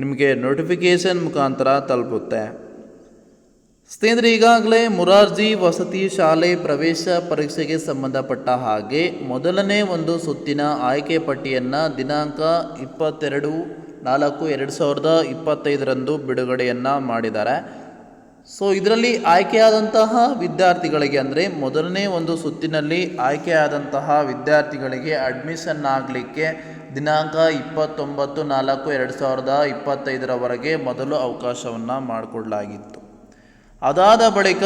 ನಿಮಗೆ ನೋಟಿಫಿಕೇಷನ್ ಮುಖಾಂತರ ತಲುಪುತ್ತೆ. ಸ್ನೇಹಿತರೆ, ಈಗಾಗಲೇ ಮುರಾರ್ಜಿ ವಸತಿ ಶಾಲೆ ಪ್ರವೇಶ ಪರೀಕ್ಷೆಗೆ ಸಂಬಂಧಪಟ್ಟ ಹಾಗೆ ಮೊದಲನೇ ಒಂದು ಸುತ್ತಿನ ಆಯ್ಕೆ ಪಟ್ಟಿಯನ್ನು ದಿನಾಂಕ ಇಪ್ಪತ್ತೆರಡು ನಾಲ್ಕು ಎರಡು ಸಾವಿರದ ಇಪ್ಪತ್ತೈದರಂದು ಬಿಡುಗಡೆಯನ್ನು ಮಾಡಿದ್ದಾರೆ. ಸೊ ಇದರಲ್ಲಿ ಆಯ್ಕೆಯಾದಂತಹ ವಿದ್ಯಾರ್ಥಿಗಳಿಗೆ ಅಂದರೆ ಮೊದಲನೇ ಒಂದು ಸುತ್ತಿನಲ್ಲಿ ಆಯ್ಕೆಯಾದಂತಹ ವಿದ್ಯಾರ್ಥಿಗಳಿಗೆ ಅಡ್ಮಿಷನ್ ಆಗಲಿಕ್ಕೆ ದಿನಾಂಕ ಇಪ್ಪತ್ತೊಂಬತ್ತು ನಾಲ್ಕು ಎರಡು ಸಾವಿರದ ಇಪ್ಪತ್ತೈದರವರೆಗೆ ಮೊದಲು ಅವಕಾಶವನ್ನು ಮಾಡಿಕೊಡಲಾಗಿತ್ತು ಅದಾದ ಬಳಿಕ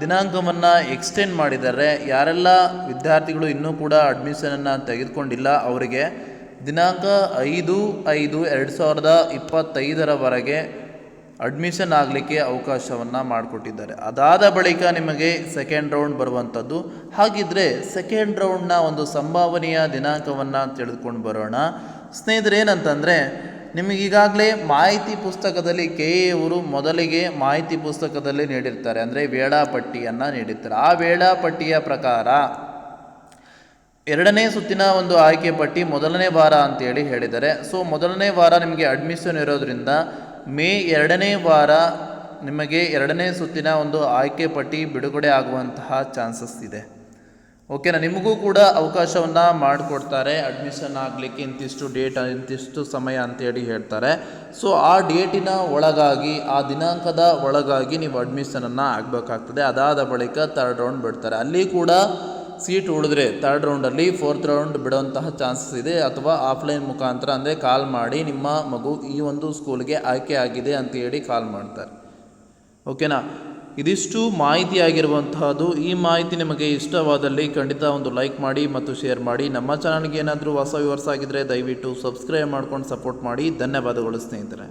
ದಿನಾಂಕವನ್ನು ಎಕ್ಸ್ಟೆಂಡ್ ಮಾಡಿದರೆ ಯಾರೆಲ್ಲ ವಿದ್ಯಾರ್ಥಿಗಳು ಇನ್ನೂ ಕೂಡ ಅಡ್ಮಿಷನನ್ನು ತೆಗೆದುಕೊಂಡಿಲ್ಲ, ಅವರಿಗೆ ದಿನಾಂಕ ಐದು ಐದು ಎರಡು ಸಾವಿರದ ಇಪ್ಪತ್ತೈದರವರೆಗೆ ಅಡ್ಮಿಷನ್ ಆಗಲಿಕ್ಕೆ ಅವಕಾಶವನ್ನು ಮಾಡಿಕೊಟ್ಟಿದ್ದಾರೆ. ಅದಾದ ಬಳಿಕ ನಿಮಗೆ ಸೆಕೆಂಡ್ ರೌಂಡ್ ಬರುವಂಥದ್ದು ಹಾಗಿದ್ರೆ ಸೆಕೆಂಡ್ ರೌಂಡ್ನ ಒಂದು ಸಂಭಾವನೆಯ ದಿನಾಂಕವನ್ನು ತಿಳಿದುಕೊಂಡು ಬರೋಣ. ಸ್ನೇಹಿತರೆ, ಏನಂತಂದರೆ ನಿಮಗೀಗಾಗಲೇ ಮಾಹಿತಿ ಪುಸ್ತಕದಲ್ಲಿ ಕೆ ಎವರು ಮೊದಲಿಗೆ ಮಾಹಿತಿ ಪುಸ್ತಕದಲ್ಲಿ ನೀಡಿರ್ತಾರೆ. ಅಂದರೆ ವೇಳಾಪಟ್ಟಿಯನ್ನು ನೀಡಿರ್ತಾರೆ. ಆ ವೇಳಾಪಟ್ಟಿಯ ಪ್ರಕಾರ ಎರಡನೇ ಸುತ್ತಿನ ಒಂದು ಆಯ್ಕೆ ಪಟ್ಟಿ ಮೊದಲನೇ ವಾರ ಅಂತೇಳಿ ಹೇಳಿದ್ದಾರೆ. ಸೊ ಮೊದಲನೇ ವಾರ ನಿಮಗೆ ಅಡ್ಮಿಷನ್ ಇರೋದ್ರಿಂದ ಮೇ ಎರಡನೇ ವಾರ ನಿಮಗೆ ಎರಡನೇ ಸುತ್ತಿನ ಒಂದು ಆಯ್ಕೆ ಪಟ್ಟಿ ಬಿಡುಗಡೆ ಆಗುವಂತಹ ಚಾನ್ಸಸ್ ಇದೆ. ಓಕೆನಾ? ನಿಮಗೂ ಕೂಡ ಅವಕಾಶವನ್ನು ಮಾಡಿಕೊಡ್ತಾರೆ. ಅಡ್ಮಿಷನ್ ಆಗಲಿಕ್ಕೆ ಇಂತಿಷ್ಟು ಡೇಟ್ ಇಂತಿಷ್ಟು ಸಮಯ ಅಂತೇಳಿ ಹೇಳ್ತಾರೆ. ಸೊ ಆ ಡೇಟಿನ ಒಳಗಾಗಿ, ಆ ದಿನಾಂಕದ ಒಳಗಾಗಿ ನೀವು ಅಡ್ಮಿಷನನ್ನು ಆಗಬೇಕಾಗ್ತದೆ. ಅದಾದ ಬಳಿಕ ತರ್ಡ್ ರೌಂಡ್ ಬಿಡ್ತಾರೆ. ಅಲ್ಲಿ ಕೂಡ ಸೀಟ್ ಉಳಿದ್ರೆ ತರ್ಡ್ ರೌಂಡಲ್ಲಿ ಫೋರ್ತ್ ರೌಂಡ್ ಬಿಡುವಂತಹ ಚಾನ್ಸಸ್ ಇದೆ ಅಥವಾ ಆಫ್ಲೈನ್ ಮುಖಾಂತರ ಅಂದರೆ ಕಾಲ್ ಮಾಡಿ ನಿಮ್ಮ ಮಗು ಈ ಒಂದು ಸ್ಕೂಲ್ಗೆ ಆಯ್ಕೆ ಆಗಿದೆ ಅಂತ ಹೇಳಿ ಕಾಲ್ ಮಾಡ್ತಾರೆ. ಓಕೆನಾ ಇದಿಷ್ಟು ಮಾಹಿತಿ ಆಗಿರುವಂತಹದ್ದು. ಈ ಮಾಹಿತಿ ನಿಮಗೆ ಇಷ್ಟವಾದಲ್ಲಿ ಖಂಡಿತ ಒಂದು ಲೈಕ್ ಮಾಡಿ ಮತ್ತು ಶೇರ್ ಮಾಡಿ. ನಮ್ಮ ಚಾನಲ್ಗೆ ಏನಾದರೂ ಹೊಸ ವ್ಯೂವರ್ಸ್ ಆಗಿದ್ದರೆ ದಯವಿಟ್ಟು ಸಬ್ಸ್ಕ್ರೈಬ್ ಮಾಡ್ಕೊಂಡು ಸಪೋರ್ಟ್ ಮಾಡಿ. ಧನ್ಯವಾದಗಳು ಸ್ನೇಹಿತರೆ.